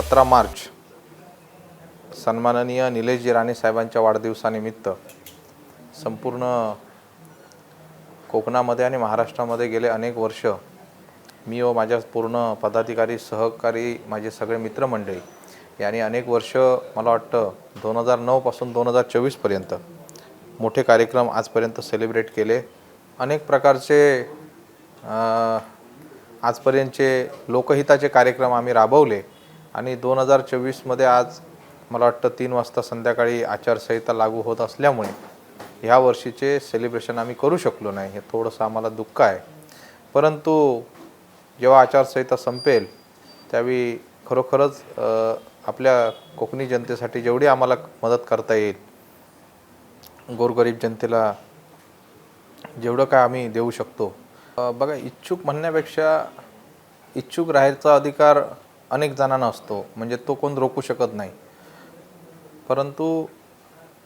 सतरा मार्च सन्माननीय निलेशजी राणे साहेबांच्या वाढदिवसानिमित्त संपूर्ण कोकणामध्ये आणि महाराष्ट्रामध्ये गेले अनेक वर्ष मी व माझ्या पूर्ण पदाधिकारी सहकारी माझे सगळे मित्रमंडळी यांनी अनेक वर्ष मला वाटतं दोन हजार नऊपासून दोन हजार चोवीसपर्यंत मोठे कार्यक्रम आजपर्यंत सेलिब्रेट केले. अनेक प्रकारचे आजपर्यंतचे लोकहिताचे कार्यक्रम आम्ही राबवले. आणि दोन हजार चोवीसमध्ये आज मला वाटतं तीन वाजता संध्याकाळी आचारसंहिता लागू होत असल्यामुळे ह्या वर्षीचे सेलिब्रेशन आम्ही करू शकलो नाही. हे थोडंसं आम्हाला दुःख आहे. परंतु जेव्हा आचारसंहिता संपेल त्यावेळी खरोखरच आपल्या कोकणी जनतेसाठी जेवढी आम्हाला मदत करता येईल गोरगरीब जनतेला जेवढं काय आम्ही देऊ शकतो. बघा इच्छुक म्हणण्यापेक्षा इच्छुक राहायचा अधिकार अनेक जणांना असतो. म्हणजे तो कोण रोखू शकत नाही. परंतु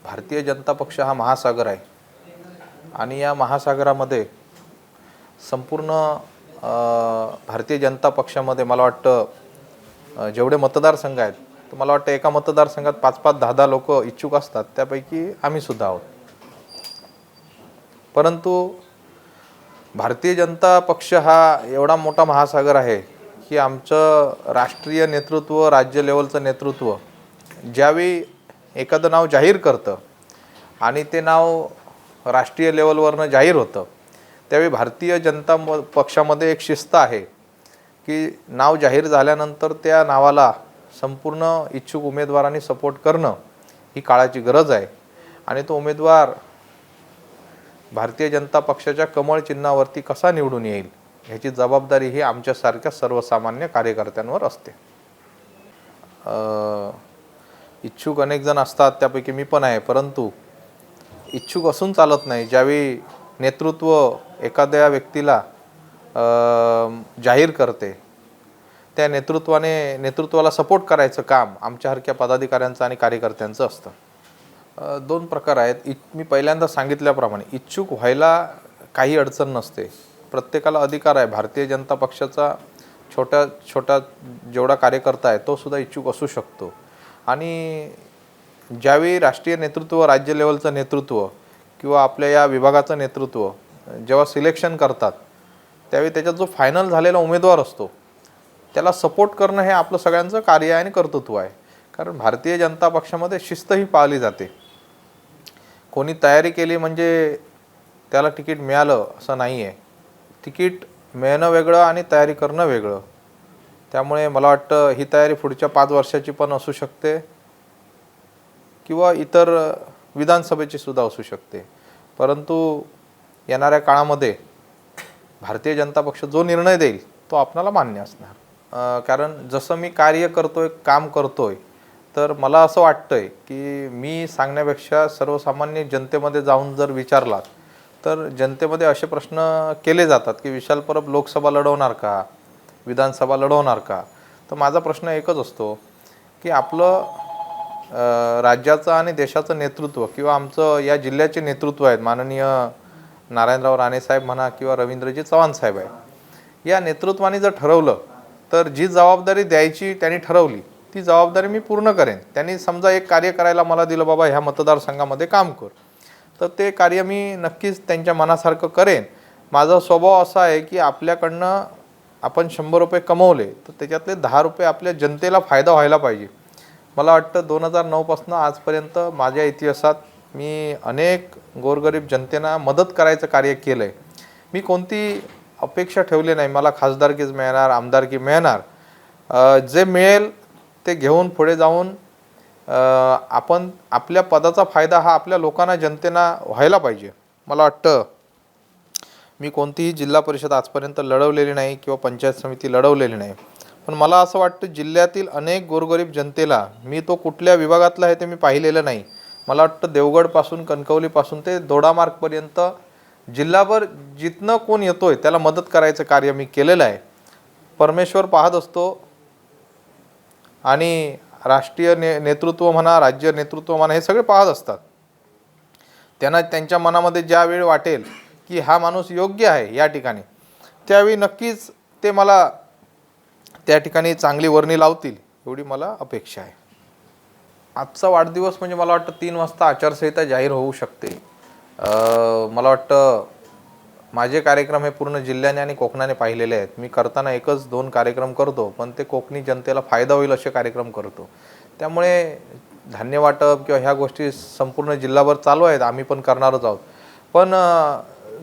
भारतीय जनता पक्ष हा महासागर आहे. आणि या महासागरामध्ये संपूर्ण भारतीय जनता पक्षामध्ये मला वाटतं जेवढे मतदारसंघ आहेत तर मला वाटतं एका मतदारसंघात पाच पाच दहा दहा लोक इच्छुक असतात. त्यापैकी आम्हीसुद्धा आहोत. परंतु भारतीय जनता पक्ष हा एवढा मोठा महासागर आहे की आमचं राष्ट्रीय नेतृत्व राज्य लेवलचं नेतृत्व ज्यावेळी एखादं नाव जाहीर करतं आणि ते नाव राष्ट्रीय लेवलवरनं जाहीर होतं त्यावेळी भारतीय जनता म पक्षामध्ये एक शिस्त आहे की नाव जाहीर झाल्यानंतर त्या नावाला संपूर्ण इच्छुक उमेदवारांनी सपोर्ट करणं ही काळाची गरज आहे. आणि तो उमेदवार भारतीय जनता पक्षाच्या कमळ चिन्हावरती कसा निवडून येईल? ह्याची जबाबदारी ही आमच्यासारख्या सर्वसामान्य कार्यकर्त्यांवर असते. इच्छुक अनेक जण असतात त्यापैकी मी पण आहे. परंतु इच्छुक असून चालत नाही. ज्यावेळी नेतृत्व एखाद्या व्यक्तीला जाहीर करते त्या नेतृत्वाने नेतृत्वाला सपोर्ट करायचं काम आमच्यासारख्या पदाधिकाऱ्यांचं आणि कार्यकर्त्यांचं असतं. दोन प्रकार आहेत. इ मी पहिल्यांदा सांगितल्याप्रमाणे इच्छुक व्हायला काही अडचण नसते. प्रत्येकाला अधिकार आहे. भारतीय जनता पक्षाचा छोट्या छोटा जेवढा कार्यकर्ता आहे तो सुद्धा इच्छुक असू शकतो. आणि ज्यावेळी राष्ट्रीय नेतृत्व राज्य लेवलचं नेतृत्व किंवा आपल्या या विभागाचं नेतृत्व जेव्हा सिलेक्शन करतात त्यावेळी त्याच्यात जो फायनल झालेला उमेदवार असतो त्याला सपोर्ट करणं हे आपलं सगळ्यांचं कार्य आहे आणि कर्तृत्व आहे. कारण भारतीय जनता पक्षामध्ये शिस्त ही पाळली जाते. कोणी तयारी केली म्हणजे त्याला तिकीट मिळालं असं नाही आहे तिकीट मिळणं वेगळं आणि तयारी करणं वेगळं. त्यामुळे मला वाटतं ही तयारी पुढच्या पाच वर्षाची पण असू शकते किंवा इतर विधानसभेची सुद्धा असू शकते. परंतु येणाऱ्या काळामध्ये भारतीय जनता पक्ष जो निर्णय देईल तो आपणाला मान्य असणार. कारण जसं मी कार्य करतो आहे काम करतो आहे तर मला असं वाटतं आहे की मी सांगण्यापेक्षा सर्वसामान्य जनतेमध्ये जाऊन जर विचारलात तर जनतेमध्ये असे प्रश्न केले जातात की विशाल परब लोकसभा लढवणार का? विधानसभा लढवणार का? तर माझा प्रश्न एकच असतो की आपलं राज्याचं आणि देशाचं नेतृत्व किंवा आमचं या जिल्ह्याचे नेतृत्व आहेत माननीय नारायणराव राणेसाहेब म्हणा किंवा रवींद्रजी चव्हाण साहेब आहे या नेतृत्वाने जर ठरवलं तर जी जबाबदारी द्यायची त्यांनी ठरवली ती जबाबदारी मी पूर्ण करेन. त्यांनी समजा एक कार्य करायला मला दिलं बाबा ह्या मतदारसंघामध्ये काम कर. तर ते कार्य मी नक्कीच त्यांच्या मनासारखं करेन. माझा स्वभाव असा आहे की आपल्याकडनं आपण शंभर रुपये कमवले तर त्याच्यातले दहा रुपये आपल्या जनतेला फायदा व्हायला पाहिजे. मला वाटतं दोन हजार नऊपासून आजपर्यंत माझ्या इतिहासात मी अनेक गोरगरीब जनतेना मदत करायचं कार्य केलं आहे मी कोणती अपेक्षा ठेवली नाही. मला खासदारकीच मिळणार आमदारकी मिळणार. जे मिळेल ते घेऊन पुढे जाऊन आपण आपल्या पदाचा फायदा हा आपल्या लोकांना जनतेना व्हायला पाहिजे. मला वाटतं मी कोणतीही जिल्हा परिषद आजपर्यंत लढवलेली नाही किंवा पंचायत समिती लढवलेली नाही. पण मला असं वाटतं जिल्ह्यातील अनेक गोरगरीब जनतेला मी तो कुठल्या विभागातला आहे ते मी पाहिलेलं नाही. मला वाटतं देवगडपासून कणकवलीपासून ते दोडामार्गपर्यंत जिल्हाभर जिथनं कोण येतो आहे त्याला मदत करायचं कार्य मी केलेलं आहे. परमेश्वर पाहत असतो. आणि राष्ट्रीय ने नेतृत्व म्हणा राज्य नेतृत्व म्हणा हे सगळे पाहत असतात. त्यांना त्यांच्या मनामध्ये ज्या वेळ वाटेल की हा माणूस योग्य आहे या ठिकाणी त्यावेळी नक्कीच ते मला त्या ठिकाणी चांगली वर्णी लावतील एवढी मला अपेक्षा आहे. आजचा वाढदिवस म्हणजे मला वाटतं तीन वाजता आचारसंहिता जाहीर होऊ शकते. मला वाटतं माझे कार्यक्रम हे पूर्ण जिल्ह्याने आणि कोकणाने पाहिलेले आहेत. मी करताना एकच दोन कार्यक्रम करतो पण ते कोकणी जनतेला फायदा होईल असे कार्यक्रम करतो. त्यामुळे धान्य वाटप किंवा ह्या गोष्टी संपूर्ण जिल्हाभर चालू आहेत आम्ही पण करणारच आहोत. पण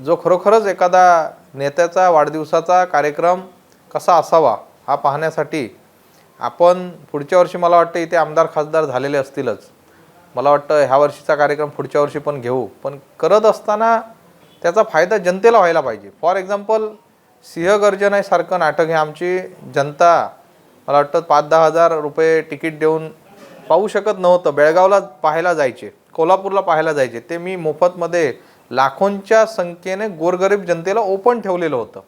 जो खरोखरच एखादा नेत्याचा वाढदिवसाचा कार्यक्रम कसा असावा हा पाहण्यासाठी आपण पुढच्या वर्षी मला वाटतं इथे आमदार खासदार झालेले असतीलच. मला वाटतं ह्या वर्षीचा कार्यक्रम पुढच्या वर्षी पण घेऊ. पण करत असताना त्याचा फायदा जनतेला व्हायला पाहिजे. फॉर एक्झाम्पल सिंहगर्जन नाटक हे आमची जनता मला वाटतं पाच दहा हजार रुपये तिकीट देऊन पाहू शकत नव्हतं. बेळगावला पाहायला जायचे कोल्हापूरला पाहायला जायचे. ते मी मोफतमध्ये लाखोंच्या संख्येने गोरगरीब जनतेला ओपन ठेवलेलं होतं.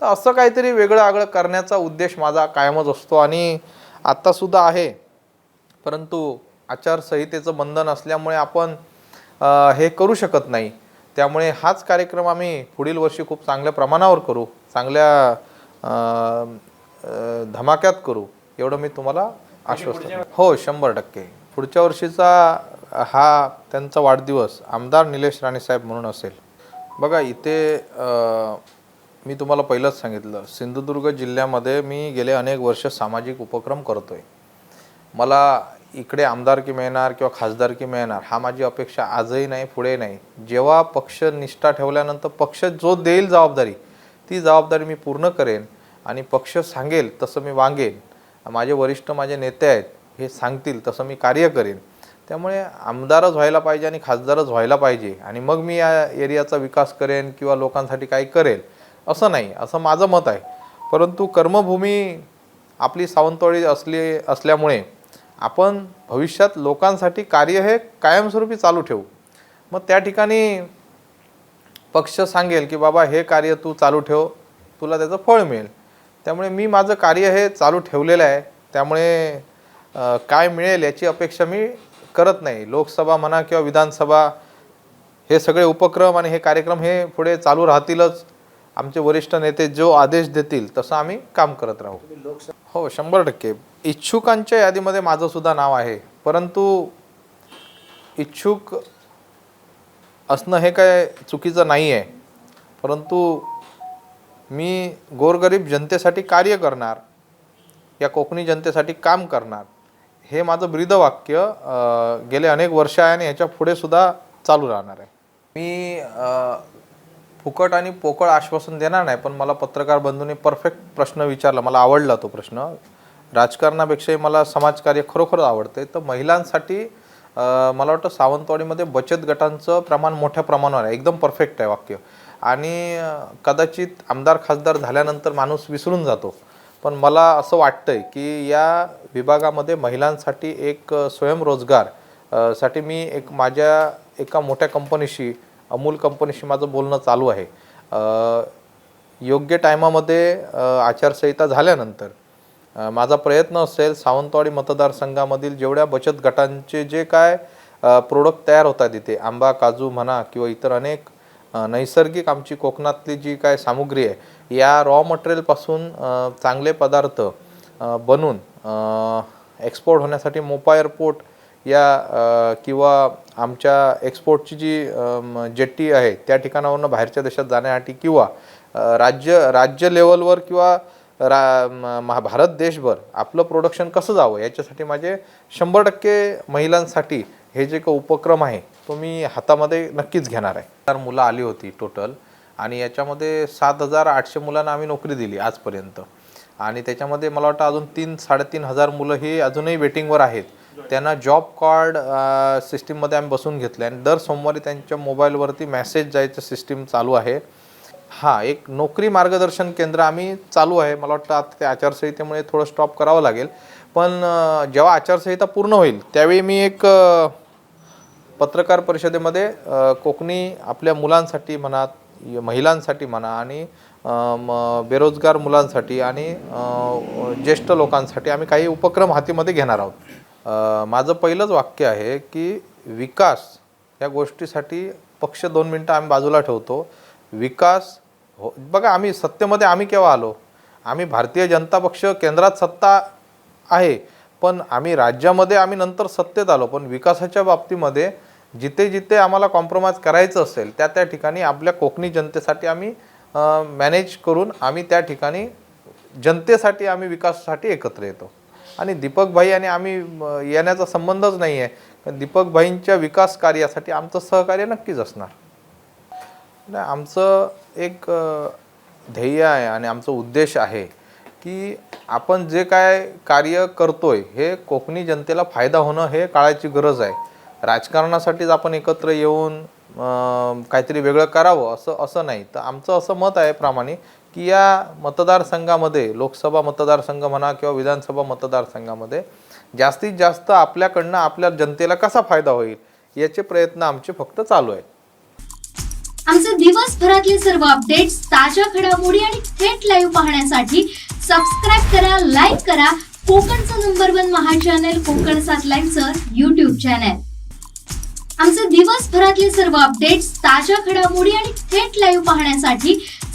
तर असं काहीतरी वेगळं आगळं करण्याचा उद्देश माझा कायमच असतो आणि आत्तासुद्धा आहे. परंतु आचारसंहितेचं बंधन असल्यामुळे आपण हे करू शकत नाही. त्यामुळे हाच कार्यक्रम आम्ही पुढील वर्षी खूप चांगल्या प्रमाणावर करू चांगल्या धमाक्यात करू एवढं मी तुम्हाला आश्वस्त हो शंभर टक्के. पुढच्या वर्षीचा हा त्यांचा वाढदिवस आमदार निलेश राणेसाहेब म्हणून असेल. बघा इथे मी तुम्हाला पहिलंच सांगितलं सिंधुदुर्ग जिल्ह्यामध्ये मी गेले अनेक वर्ष सामाजिक उपक्रम करतोय. मला इकडे आमदारकी मिळणार किंवा खासदारकी मिळणार हा माझी अपेक्षा आजही नाही पुढे नाही. जेव्हा पक्ष निष्ठा ठेवल्यानंतर पक्ष जो देईल जबाबदारी ती जबाबदारी मी पूर्ण करेन आणि पक्ष सांगेल तसं मी वागेन. माझे वरिष्ठ माझे नेते आहेत हे सांगतील तसं मी कार्य करेन. त्यामुळे आमदारच व्हायला पाहिजे आणि खासदारच व्हायला पाहिजे आणि मग मी या एरियाचा विकास करेन किंवा लोकांसाठी काही करेल असं नाही असं माझं मत आहे. परंतु कर्मभूमी आपली सावंतवाडी असली असल्यामुळे आपण भविष्यात लोकांसाठी कार्य हे कायमस्वरूपी चालू ठेवू. मग त्या ठिकाणी पक्ष सांगेल की बाबा हे कार्य तू चालू ठेव तुला त्याचं फळ मिळेल. त्यामुळे मी माझं कार्य हे चालू ठेवलेलं आहे. त्यामुळे काय मिळेल याची अपेक्षा मी करत नाही. लोकसभा म्हणा किंवा विधानसभा हे सगळे उपक्रम आणि हे कार्यक्रम हे पुढे चालू राहतीलच. आमचे वरिष्ठ नेते जो आदेश देतील तसं आम्ही काम करत राहू. हो शंभर टक्के. इच्छुकांच्या यादीमध्ये माझं सुद्धा नाव आहे. परंतु इच्छुक असणं हे काय चुकीचं नाही आहे परंतु मी गोरगरीब जनतेसाठी कार्य करणार या कोकणी जनतेसाठी काम करणार हे माझं ब्रीदवाक्य गेले अनेक वर्ष आहे आणि ह्याच्या पुढे सुद्धा चालू राहणार आहे. मी फुकट आणि पोकळ आश्वासन देणार नाही पण मला पत्रकार बंधूंनी परफेक्ट प्रश्न विचारला. मला आवडला तो प्रश्न. राजकारणापेक्षाही मला समाजकार्य खरोखर आवडते. तर महिलांसाठी मला वाटतं सावंतवाडीमध्ये बचत गटांचं प्रमाण मोठ्या प्रमाणावर आहे. एकदम परफेक्ट आहे वाक्य. आणि कदाचित आमदार खासदार झाल्यानंतर माणूस विसरून जातो. पण मला असं वाटतंय की या विभागामध्ये महिलांसाठी एक स्वयंरोजगारसाठी मी एक माझ्या एका मोठ्या कंपनीशी अमूल कंपनीशी माझं बोलणं चालू आहे. योग्य टायमामध्ये आचारसंहिता झाल्यानंतर माझा प्रयत्न असेल सावंतवाडी मतदारसंघामधील जेवढ्या बचत गटांचे जे काय प्रोडक्ट तयार होतात इथे आंबा काजू म्हणा किंवा इतर अनेक नैसर्गिक आमची कोकणातली जी काय सामुग्री आहे या रॉ मटेरियलपासून चांगले पदार्थ बनून बनवून एक्सपोर्ट होण्यासाठी मोपा एअरपोर्ट या किंवा आमच्या एक्सपोर्टची जी जेट्टी आहे त्या ठिकाणावरून बाहेरच्या देशात जाण्यासाठी किंवा राज्य राज्य लेवलवर किंवा रा महा- भारत देशभर आपलं प्रोडक्शन कसं जावं याच्यासाठी माझे शंभर टक्के महिलांसाठी हे जे काही उपक्रम आहे तो मी हातामध्ये नक्कीच घेणार आहे. चार मुलं आली होती टोटल आणि याच्यामध्ये सात हजार आठशे मुलांना आम्ही नोकरी दिली आजपर्यंत. आणि त्याच्यामध्ये मला वाटतं अजून तीन साडेतीन हजार मुलं ही अजूनही वेटिंगवर आहेत. त्यांना जॉब कार्ड सिस्टीममध्ये आम्ही बसून घेतले आणि दर सोमवारी त्यांच्या मोबाईलवरती मॅसेज जायचं सिस्टीम चालू आहे. हां एक नोकरी मार्गदर्शन केंद्र आम्ही चालू आहे. मला वाटतं आता त्या आचारसंहितेमुळे थोडं स्टॉप करावं लागेल. पण जेव्हा आचारसंहिता पूर्ण होईल त्यावेळी मी एक पत्रकार परिषदेमध्ये कोकणी आपल्या मुलांसाठी म्हणा महिलांसाठी म्हणा आणि बेरोजगार मुलांसाठी आणि ज्येष्ठ लोकांसाठी आम्ही काही उपक्रम हातीमध्ये घेणार आहोत. माझं पहिलंच वाक्य आहे की विकास या गोष्टीसाठी पक्ष दोन मिनटं आम्ही बाजूला ठेवतो. विकास हो बघा आम्ही सत्तेमध्ये आम्ही केव्हा आलो? आम्ही भारतीय जनता पक्ष केंद्रात सत्ता आहे पण आम्ही राज्यामध्ये आम्ही नंतर सत्तेत आलो पण विकासाच्या बाबतीमध्ये जिथे जिथे आम्हाला कॉम्प्रोमाइज करायचं असेल त्या त्या ठिकाणी आपल्या कोकणी जनतेसाठी आम्ही मॅनेज करून आम्ही त्या ठिकाणी जनतेसाठी आम्ही विकासासाठी एकत्र येतो. आणि दीपक भाई आणि आम्ही येण्याचा संबंधच नाही आहे. पण दीपक भाईंच्या विकास कार्यासाठी आमचं सहकार्य नक्कीच असणार. नाही आमचं एक ध्येय आहे आणि आमचा उद्देश आहे की आपण जे काय कार्य करतोय हे कोकणी जनतेला फायदा होणं हे काळाची गरज आहे. राजकारणासाठीच आपण एकत्र येऊन काहीतरी वेगळं करावं असं असं नाही. तर आमचं असं मत आहे प्रामाणिक की या मतदारसंघामध्ये लोकसभा मतदारसंघ म्हणा किंवा विधानसभा मतदारसंघामध्ये जास्तीत जास्त आपल्याकडनं आपल्या जनतेला कसा फायदा होईल याचे प्रयत्न आमचे फक्त चालू आहेत. आमचे दिवसभरातले सर्व अपडेट्स ताज्या घडामोडी आणि थेट लाईव्ह पाहण्यासाठी सबस्क्राईब करा लाईक करा. कोकणचं number one Maha channel Konkan सात लाईव्हचं युट्यूब चॅनल आमचे दिवसभरातले सर्व अपडेट्स ताज्या घडामोडी आणि थेट लाईव्ह पाहण्यासाठी